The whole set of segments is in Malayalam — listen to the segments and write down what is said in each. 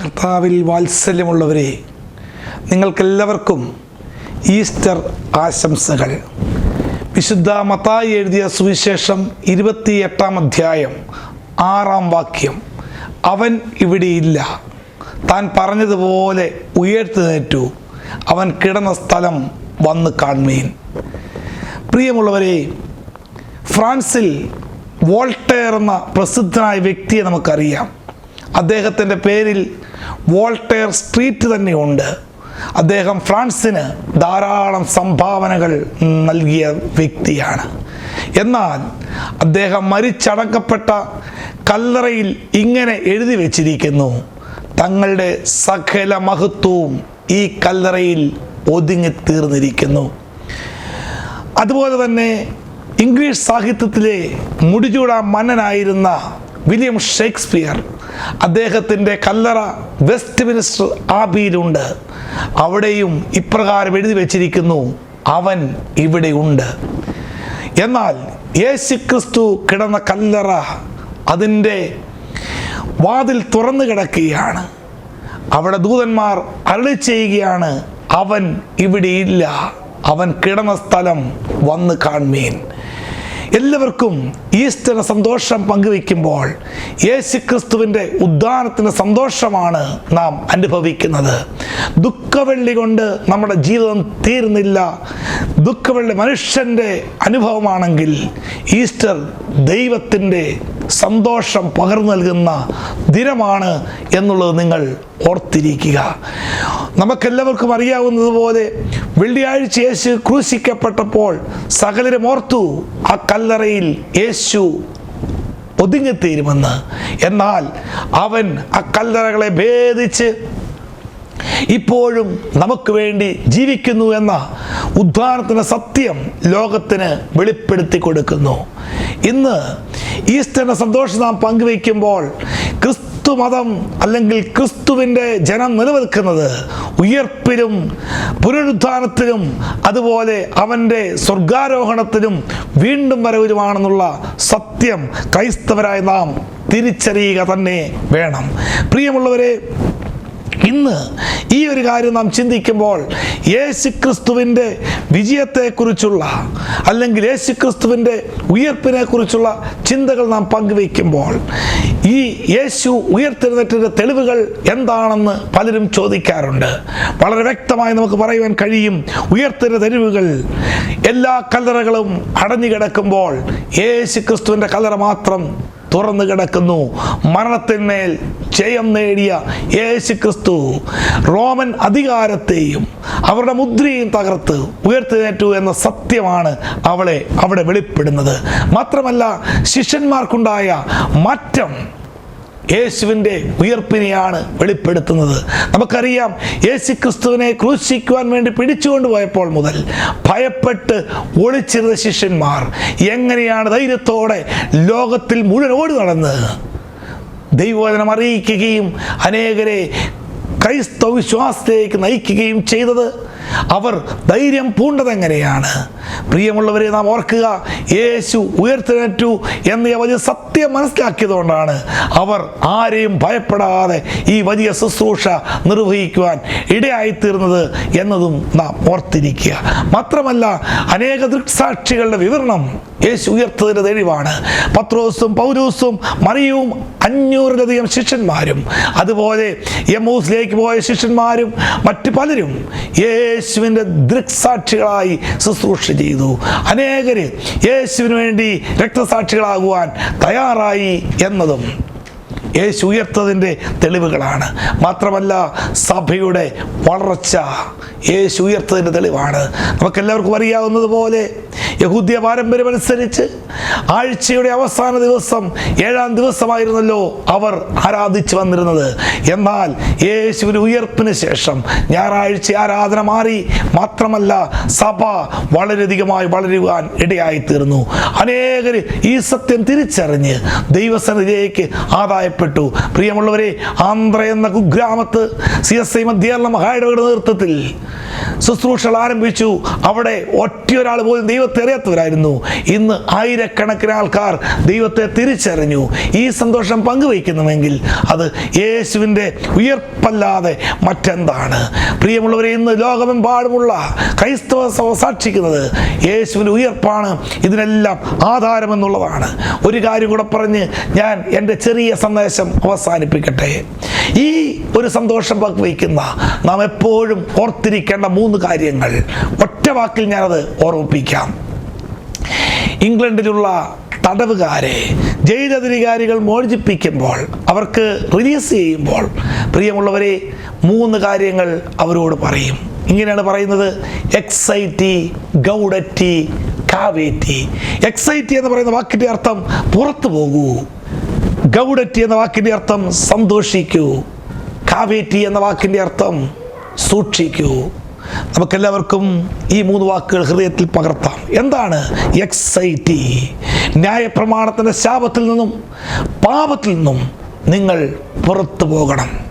കർത്താവിൽ വാത്സല്യമുള്ളവരെ നിങ്ങൾക്കെല്ലാവർക്കും ഈസ്റ്റർ ആശംസകൾ. വിശുദ്ധ മത്തായി എഴുതിയ സുവിശേഷം ഇരുപത്തിയെട്ടാം അധ്യായം ആറാം വാക്യം അവൻ ഇവിടെയില്ല താൻ പറഞ്ഞതുപോലെ ഉയർത്തെഴുന്നേറ്റു. അവൻ കിടന്ന സ്ഥലം വന്ന് കാൺമീൻ പ്രിയമുള്ളവരെ ഫ്രാൻസിൽ വോൾട്ടയർ എന്ന പ്രസിദ്ധനായ വ്യക്തിയെ നമുക്കറിയാം. അദ്ദേഹത്തിന്റെ പേരിൽ വോൾട്ടയർ സ്ട്രീറ്റ് തന്നെയുണ്ട്. അദ്ദേഹം ഫ്രാൻസിന് ധാരാളം സംഭാവനകൾ നൽകിയ വ്യക്തിയാണ്. എന്നാൽ അദ്ദേഹം മരിച്ചടക്കപ്പെട്ട കല്ലറയിൽ ഇങ്ങനെ എഴുതി വച്ചിരിക്കുന്നു തങ്ങളുടെ സകല മഹത്വവും ഈ കല്ലറയിൽ ഒതുങ്ങി തീർന്നിരിക്കുന്നു. അതുപോലെ തന്നെ ഇംഗ്ലീഷ് സാഹിത്യത്തിലെ മുടിചൂടാ മന്നനായിരുന്ന വില്യം ഷേക്സ്പിയർ അദ്ദേഹത്തിന്റെ കല്ലറ വെസ്റ്റ് മിനിസ്റ്റർ ആബിയിലുണ്ട്. അവിടെയും ഇപ്രകാരം എഴുതി വച്ചിരിക്കുന്നു അവൻ ഇവിടെയുണ്ട് എന്നാൽ യേശു ക്രിസ്തു കിടന്ന കല്ലറ അതിന്റെ വാതിൽ തുറന്നു കിടക്കുകയാണ്. അവിടെ ദൂതന്മാർ അരളി ചെയ്യുകയാണ് അവൻ ഇവിടെയില്ല അവൻ കിടന്ന സ്ഥലം വന്ന് കാൺമീൻ എല്ലാവർക്കും ഈസ്റ്ററിന് സന്തോഷം പങ്കുവയ്ക്കുമ്പോൾ യേശു ക്രിസ്തുവിന്റെ ഉദ്ധാനത്തിന്റെ സന്തോഷമാണ് നാം അനുഭവിക്കുന്നത്. ദുഃഖവെള്ളി കൊണ്ട് നമ്മുടെ ജീവിതം തീരുന്നില്ല. ദുഃഖവെള്ളി മനുഷ്യന്റെ അനുഭവമാണെങ്കിൽ ഈസ്റ്റർ ദൈവത്തിന്റെ സന്തോഷം പകർന്നു നൽകുന്ന ദിനമാണ് എന്നുള്ളത് നിങ്ങൾ ഓർത്തിരിക്കുക. നമുക്കെല്ലാവർക്കും അറിയാവുന്നതുപോലെ വെള്ളിയാഴ്ച യേശു ക്രൂശിക്കപ്പെട്ടപ്പോൾ സകലരും ഓർത്തു ആ കല്ലറയിൽ യേശു ഒതുങ്ങിത്തീരുമെന്ന് എന്നാൽ അവൻ ആ കല്ലറകളെ ഭേദിച്ച് ഇപ്പോഴും നമുക്ക് വേണ്ടി ജീവിക്കുന്നു എന്ന ഉദ്ധാരണത്തിന്റെ സത്യം ലോകത്തിന് വെളിപ്പെടുത്തി കൊടുക്കുന്നു. ഇന്ന് ഈസ്റ്ററിന്റെ സന്തോഷം നാം പങ്കുവയ്ക്കുമ്പോൾ ക്രിസ്തു മതം അല്ലെങ്കിൽ ക്രിസ്തുവിന്റെ ജനം നിലനിൽക്കുന്നത് ഉയർപ്പിലും പുനരുദ്ധാനത്തിലും അതുപോലെ അവന്റെ സ്വർഗാരോഹണത്തിലും വീണ്ടും വരവിലുമാണെന്നുള്ള സത്യം ക്രൈസ്തവരായ നാം തിരിച്ചറിയുക തന്നെ വേണം. പ്രിയമുള്ളവരെ ഇന്ന് ഈ ഒരു കാര്യം നാം ചിന്തിക്കുമ്പോൾ യേശു ക്രിസ്തുവിന്റെ വിജയത്തെക്കുറിച്ചുള്ള അല്ലെങ്കിൽ യേശു ക്രിസ്തുവിന്റെ ഉയർപ്പിനെ കുറിച്ചുള്ള ചിന്തകൾ നാം പങ്കുവയ്ക്കുമ്പോൾ ഈ യേശു ഉയർത്തെഴുന്നേറ്റിന്റെ തെളിവുകൾ എന്താണെന്ന് പലരും ചോദിക്കാറുണ്ട്. വളരെ വ്യക്തമായി നമുക്ക് പറയുവാൻ കഴിയും. ഉയർത്തിന്റെ തെളിവുകൾ എല്ലാ കല്ലറകളും അടഞ്ഞു കിടക്കുമ്പോൾ യേശു ക്രിസ്തുവിന്റെ കല്ലറ മാത്രം തുറന്നു കിടക്കുന്നു. മരണത്തിന്മേൽ ജയം നേടിയ യേശു ക്രിസ്തു റോമൻ അധികാരത്തെയും അവരുടെ മുദ്രയും തകർത്ത് ഉയർത്തിനേറ്റു എന്ന സത്യമാണ് അവളെ അവിടെ വെളിപ്പെടുന്നത്. മാത്രമല്ല ശിഷ്യന്മാർക്കുണ്ടായ മാറ്റം യേശുവിന്റെ ഉയർപ്പിനെയാണ് വെളിപ്പെടുത്തുന്നത്. നമുക്കറിയാം യേശു ക്രിസ്തുവിനെ ക്രൂശിക്കുവാൻ വേണ്ടി പിടിച്ചുകൊണ്ട് പോയപ്പോൾ മുതൽ ഭയപ്പെട്ട് ഒളിച്ചിരുന്ന ശിഷ്യന്മാർ എങ്ങനെയാണ് ധൈര്യത്തോടെ ലോകത്തിൽ മുഴുവൻ ഓടി നടന്ന് ദൈവവചനം അറിയിക്കുകയും അനേകരെ ക്രൈസ്തവ വിശ്വാസത്തിലേക്ക് നയിക്കുകയും ചെയ്തത്. അവർ ധൈര്യം പൂണ്ടതെങ്ങനെയാണ് പ്രിയമുള്ളവരെ നാം ഓർക്കുക യേശു ഉയർത്തെഴുന്നേറ്റു എന്ന വലിയ സത്യം മനസ്സിലാക്കിയതുകൊണ്ടാണ് അവർ ആരെയും ഭയപ്പെടാതെ ഈ വലിയ ശുശ്രൂഷ നിർവഹിക്കുവാൻ ഇടയായിത്തീർന്നത് എന്നതും നാം ഓർത്തിരിക്കുക. മാത്രമല്ല അനേക ദൃക്സാക്ഷികളുടെ വിവരണം യേശു ഉയർത്തതിന്റെ തെളിവാണ്. പത്രോസും പൗരൂസും മറിയവും അഞ്ഞൂറിലധികം ശിഷ്യന്മാരും. അതുപോലെ യമൂസിലേക്ക് പോയ ശിഷ്യന്മാരും മറ്റു പലരും യേശുവിന്റെ ദൃക്സാക്ഷികളായി ശുശ്രൂഷ ചെയ്തു. അനേകർ യേശുവിന് വേണ്ടി രക്തസാക്ഷികളാകുവാൻ തയ്യാറായി എന്നതും യേശു ഉയർത്തതിന്റെ തെളിവുകളാണ്. മാത്രമല്ല സഭയുടെ വളർച്ച യേശു ഉയർത്തതിന്റെ തെളിവാണ്. നമുക്കെല്ലാവർക്കും അറിയാവുന്നതുപോലെ യഹൂദ്യ പാരമ്പര്യമനുസരിച്ച് ആഴ്ചയുടെ അവസാന ദിവസം ഏഴാം ദിവസമായിരുന്നല്ലോ അവർ ആരാധിച്ചു വന്നിരുന്നത്. എന്നാൽ യേശുവിന് ഉയർപ്പിന് ശേഷം ഞായറാഴ്ച ആരാധന മാറി. മാത്രമല്ല സഭ വളരെയധികമായി വളരുവാൻ ഇടയായി തീർന്നു അനേകർ ഈ സത്യം തിരിച്ചറിഞ്ഞ് ദൈവസന്നിധിയിലേക്ക് ആദായപ്പെട്ടു. ഭയപ്പെട്ടു പ്രിയമുള്ളവരെ ആന്ധ്ര എന്ന കുഗ്രാമത്ത് സി എസ് ഐ മധ്യേരണ മഹായിടവയുടെ നേതൃത്വത്തിൽ ശുശ്രൂഷകൾ ആരംഭിച്ചു. അവിടെ ഒറ്റയൊരാൾ പോലും ദൈവത്തെ അറിയാത്തവരായിരുന്നു. ഇന്ന് ആയിരക്കണക്കിന് ആൾക്കാർ ദൈവത്തെ തിരിച്ചറിഞ്ഞു. ഈ സന്തോഷം പങ്കുവയ്ക്കുന്നുവെങ്കിൽ അത് യേശുവിന്റെ ഉയർപ്പല്ലാതെ മറ്റെന്താണ്? പ്രിയമുള്ളവരെ ഇന്ന് ലോകമെമ്പാടുമുള്ള ക്രൈസ്തവ സാക്ഷിക്കുന്നത് യേശുവിന്റെ ഉയർപ്പാണ്. ഇതിനെല്ലാം ആധാരമെന്നുള്ളതാണ്. ഒരു കാര്യം കൂടെ പറഞ്ഞ് ഞാൻ എന്റെ ചെറിയ സന്ദേശം അവസാനിപ്പിക്കട്ടെ? ഈ ഒരു സന്തോഷം പങ്കുവയ്ക്കുന്ന നാം എപ്പോഴും ഓർത്തിരിക്കേണ്ട മൂന്ന് കാര്യങ്ങൾ. ഒറ്റ വാക്കിൽ ഞാനത് ഓർമ്മിപ്പിക്കാം. ഇംഗ്ലണ്ടിലുള്ള തടവുകാരെ ജയിലധികാരികൾ മോചിപ്പിക്കുമ്പോൾ അവർക്ക് റിലീസ് ചെയ്യുമ്പോൾ പ്രിയമുള്ളവരെ മൂന്ന് കാര്യങ്ങൾ അവരോട് പറയും. ഇങ്ങനെയാണ് പറയുന്നത്. എക്സൈറ്റി ഗൗഡറ്റി കാവേറ്റി എക്സൈറ്റി എന്ന് പറയുന്ന വാക്കിന്റെ അർത്ഥം പുറത്തു പോകൂ. ഗൗഡറ്റി എന്ന വാക്കിന്റെ അർത്ഥം സന്തോഷിക്കൂ. കാവേറ്റി എന്ന വാക്കിന്റെ അർത്ഥം സൂക്ഷിക്കൂ. നമുക്കെല്ലാവർക്കും ഈ മൂന്ന് വാക്കുകൾ ഹൃദയത്തിൽ പകർത്താം. എന്താണ്? എക്സൈറ്റി ന്യായപ്രമാണത്തിന്റെ ശാപത്തിൽ നിന്നും പാപത്തിൽ നിന്നും നിങ്ങൾ പുറത്തു പോകണം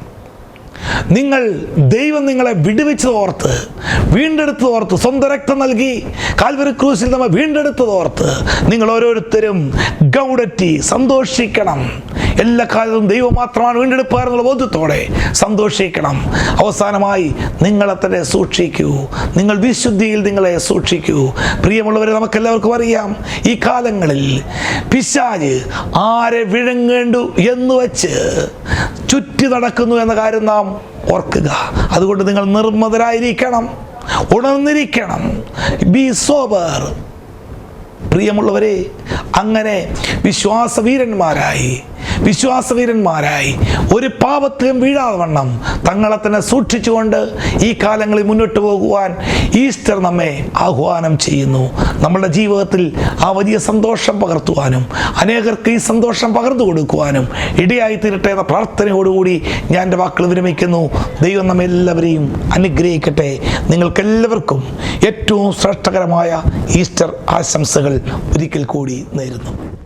നിങ്ങൾ ദൈവം നിങ്ങളെ വിടുവിച്ചത് ഓർത്ത് വീണ്ടെടുത്തത് ഓർത്ത് സ്വന്തം രക്തം നൽകി കാൽവരി ക്രൂസിൽ നമ്മൾ വീണ്ടെടുത്തത് ഓർത്ത് നിങ്ങൾ ഓരോരുത്തരും ഗൗഡറ്റി സന്തോഷിക്കണം. എല്ലാ കാലത്തും ദൈവം മാത്രമാണ് വീണ്ടെടുപ്പാരെന്നുള്ള ബോധ്യത്തോടെ സന്തോഷിക്കണം. അവസാനമായി നിങ്ങളെ തന്നെ സൂക്ഷിക്കൂ. നിങ്ങൾ വിശുദ്ധിയിൽ നിങ്ങളെ സൂക്ഷിക്കൂ. പ്രിയമുള്ളവരെ നമുക്കെല്ലാവർക്കും അറിയാം ഈ കാലങ്ങളിൽ പിശാജ് ആരെ വിഴുങ്ങേണ്ടു എന്ന് വെച്ച് ചുറ്റി നടക്കുന്നു എന്ന കാര്യം നാം ഓർക്കുക. അതുകൊണ്ട് നിങ്ങൾ നിർമ്മതരായിരിക്കണം. ഉണർന്നിരിക്കണം. ബി സോബർ പ്രിയമുള്ളവരെ അങ്ങനെ വിശ്വാസവീരന്മാരായി വിശ്വാസവീരന്മാരായി. ഒരു പാപത്തിലും വീഴാതെ വണ്ണം തങ്ങളെ തന്നെ സൂക്ഷിച്ചുകൊണ്ട് ഈ കാലങ്ങളിൽ മുന്നോട്ട് പോകുവാൻ ഈസ്റ്റർ നമ്മെ ആഹ്വാനം ചെയ്യുന്നു. നമ്മുടെ ജീവിതത്തിൽ ആ വലിയ സന്തോഷം പകർത്തുവാനും അനേകർക്ക് ഈ സന്തോഷം പകർന്നു കൊടുക്കുവാനും ഇടയായി തീരട്ടെ എന്ന പ്രാർത്ഥനയോടുകൂടി ഞാൻ എന്റെ വാക്കുകൾ വിരമിക്കുന്നു. ദൈവം നമ്മെ എല്ലാവരെയും അനുഗ്രഹിക്കട്ടെ. നിങ്ങൾക്കെല്ലാവർക്കും ഏറ്റവും ശ്രേഷ്ഠകരമായ ഈസ്റ്റർ ആശംസകൾ ഒരിക്കൽ കൂടി നേരുന്നു.